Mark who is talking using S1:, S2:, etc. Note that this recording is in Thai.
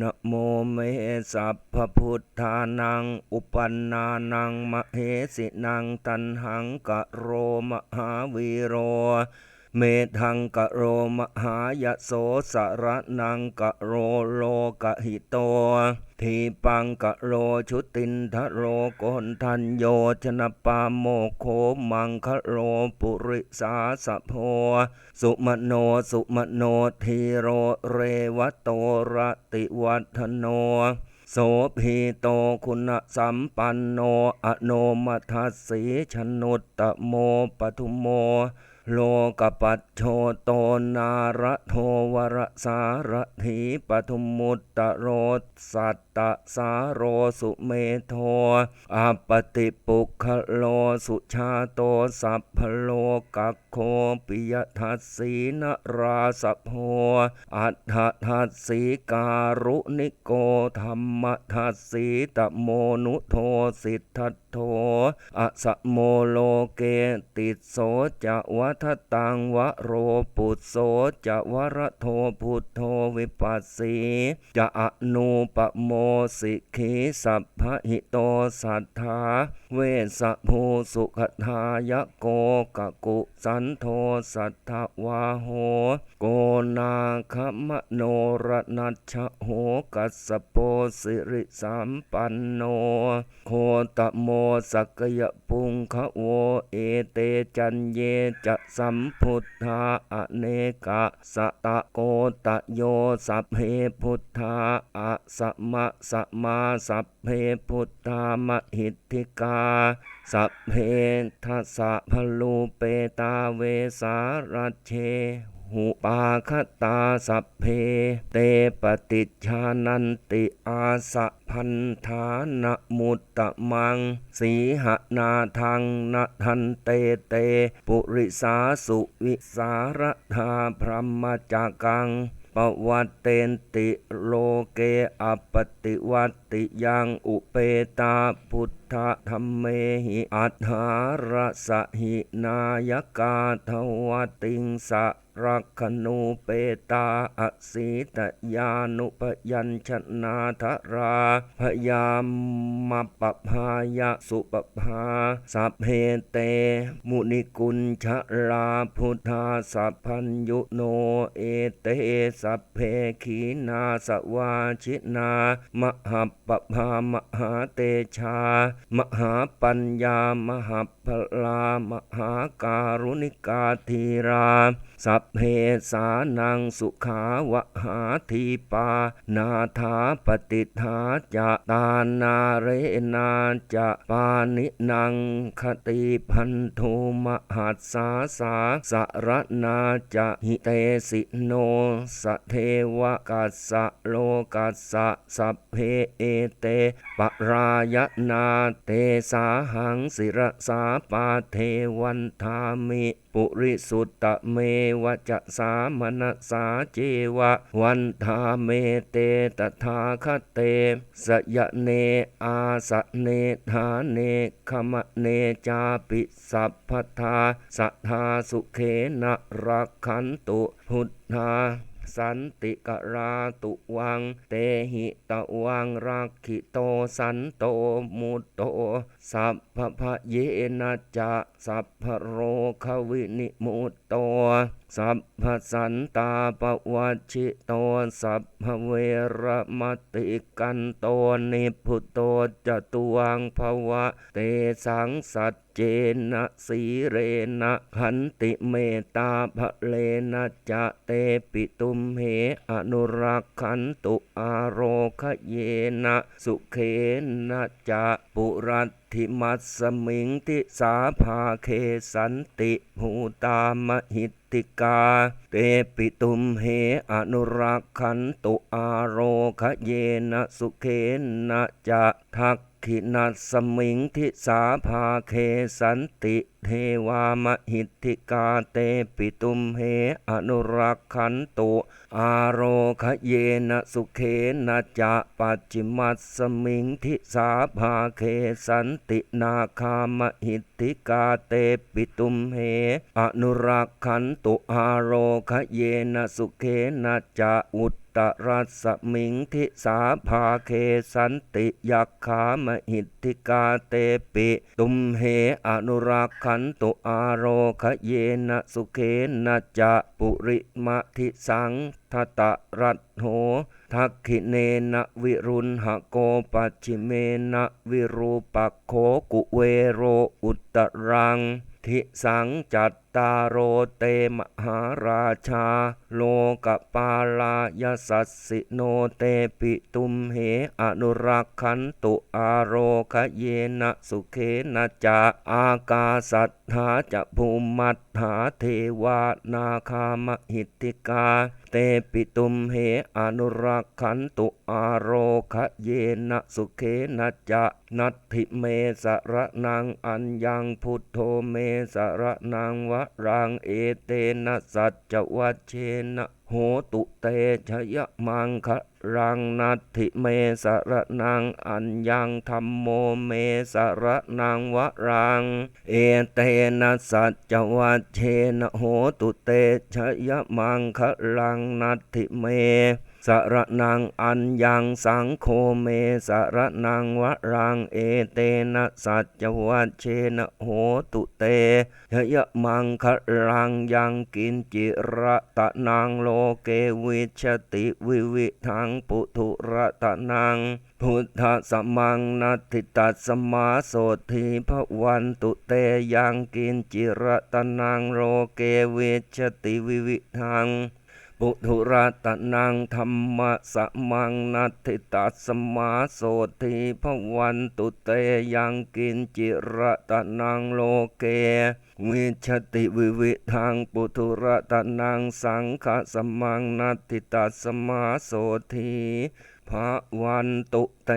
S1: นะโมเมสัพพพุทธานัง อุปันนานังมเหสินังตันหังกะโรมหาวีโร เมทังกะโรมหายโสสารนังกะโรโลกะหิโตทีปังกะโรชุตินทะโรโกนทันโยชนะปาโมโคมังคะโรปุริสาสะโพสุมโนสุมโนทีโรเรวโตรติวัฒโนโสพีโตคุณสัมปันโนอโนมัทัสสีชนุตตะโมปทุมโม โลกปัจโชโตนาระโทวรสารถีปทุมุตตะโรสัตตะสาโรสุเมโทอาปติปุคโลสุชาโตสัพพโลกัคโคปิยทัสสีนราสพโพอัฏฐทัสสีการุนิโกธรรมทัสสีตะโมนุโทสิทธัตโทอสโมโลเกติโสจวัฏตังวโรปุตโสจะวรโทพุทโธวิปัสสีจะอนุปโมสิกขีสัพพหิโตสัทธาเวสภูสุขทายะโกกะกุสันโทสัทธวาโหโกนาคมโนรนัชโหกัสโปสิริสัมปันโน โคตโมสักยปุงคะโวเอเตจันเยจะสัมพุทธาอเนกะสตะโกตะโยสัพเพพุทธาอะสมะสมาสัพเพพุทธามหิทธิกาสัพเพทัสสะพลูเปตาเวสารัชเช หุปาคตาสัพเพ เตปฏิชานันติอาสะพันธานะมุตตะมัง สีหนาทังนะทันเตเต ปุริสาสุวิสารธาพรหมจักังปวัตเตนติโลเกอปติวัตติยังอุเปตาพุท ธธรรมเมหิอัฏฐารสหินายกาทวติงสะรักขณูเปตาอสีตยานุปยัญชนาธราพยามมปภายะสุปภาสัพเพเต มุนิกุลชลาพุทธาสัพพัญยุโนเอเตสัพเพขีนาสวาชินามหาปภามหาเตชามหาปัญญามหาพลามหาการุณิกาธีรา สัพเพสานังสุขาวหาทีปา นาถาปฏิทาจะตานาเรนาจะปานินังคติพันโทมหัสสาสาสรนาจะหิเตสิโนสเทวกัสสะโลกัสสะสัพเพเอเตปรายนาเตสาหังศิรสาปาเทวันทามิปุริสุตตะเมวะจะสามณสาเจวะ วันทาเมเตตถาคเตสยเนอาสะเนธาเนขมะเนจาปิสัพพทาสัทธาสุเขนะรักขันตุพุทธา สันติกราตุวัง เตหิตะวังรักขิโตสันโตมุตโต สัพพะเยนะจะสัพพโรควินิมุตโต สัพพสันตาปวัชิโตสัพพเวรมติกันโตนิพุตโตจตุวังภวะ เตสังสัจเจนะสีเรนะขันติเมตาภะเลนะจะเตปิตุมเหอนุรักขันตุอาโรคเยนะสุเขนะจะปุรัติมัสสมิงทิสาภาเคสันติภูตามหิตติกา เตปิตุมเหอนุรักขันตุอาโรคะเยนะสุเขนะจะทัก ขินัสสมิงทิสาภาเคสันติเทวามหิติกาเตปิตุมเหอนุรักขันตุอาโรคเยนะสุเขนะจะปัจจิมัสสมิงทิสาภาเคสันตินาคามหิติกาเตปิตุมเหอนุรักขันตุอาโรคเยนะสุเขนะจะอุต ตรัสมิงทิสาภาเคสันติยักขามหิทธิกาเตปิ ตุมเหอนุรักขันตุอาโรคะเยนะสุเขนะจะปุริมะทิสังทตะรัตโหทักขิเนนะวิรุณหโกปัจิเมนะวิรูปักโขกุเวโรอุตรัง ทิสังจัตตาโรเตมหาราชา โลกปาลายสัสสิโนเตปิตุมเหอนุรักขันตุอาโรคะเยนะสุเขนะจะอากาสัทธาจะภูมัตถาเทวานาคามหิตติกา เตปิตุมเหอนุรักขันตุอาโรคะเยนะสุเขนะจะนัตถิเมสระนังอัญญังพุทโธเมสระนังวะรังเอเตนะสัจจวัชเชนะ หตุเตชยมังคะรังนัตถิเมสรนังอัญญังธรรมโมเมสรนังวะรัง เอเตนะสัจวัชเชนะโหตุเตชยมังคะรังนัตถิเม สระนังอัญญังสังโฆเมสระนังวะรังเอเตนะสัจวัชเชนะโหตุเตยะยะมังคะรังยังกินจิระตะนังโลเกวิชติวิวิทังปุถุระตะนังพุทธสมังนัตติตัสสมาโสธีพระวันตุเตยังกินจิระตะนังโลเกวิชติวิวิทัง ปุถุรัตนังธรรมะสมังนัตถิตัสสมาโสธีพวันตุเตยังกินจิระตนังโลเก วิชติวิวิทังปุถุรัตนังสังฆสมังนัตถิตัสสมาโสธีพระวันตุเต